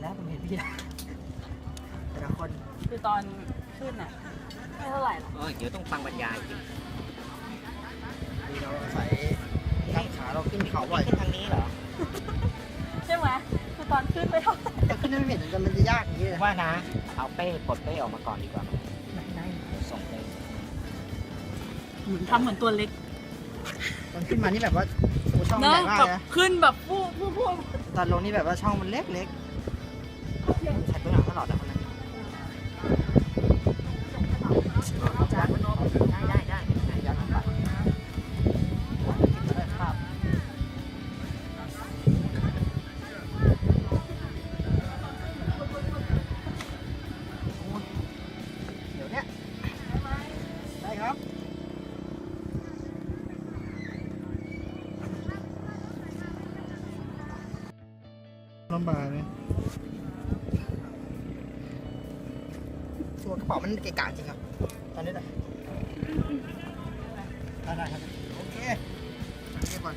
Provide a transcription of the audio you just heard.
แล้วผมเห็นพี่แล้วแต่ละคนคือตอนขึ้นอะไม่เท่าไหร่หรอกเออเดี๋ยวต้องฟังบรรยายอีกมีเราอาศัยกางขาเราขึ้นเขาบ่อยขึ้นทางนี้เหรอใช่ไหมคือตอนขึ้นไม่เท่าไหร่แต่ขึ้นไม่เห็นมันจะยากอย่างนี้เลยว่านะ เอาเป้ปลดเป้ออกมาก่อนดีกว่าไหนเดี๋ยวส่งไปเหมือนทำเหมือนตัวเล็กๆตอนขึ้นมานี่แบบว่าโอ้ช่องมันเนใหอะญ่มากแบบเลยนะขึ้นแบบฟู่ฟู่ฟู่ตอนลงนี่แบบว่าช่องมันเล็กใลำบากเลยตัวกระเป๋ามันเกะกะจริงครับ ตอนนี้แหละได้ได้ครับ โอเคเรียบร้อย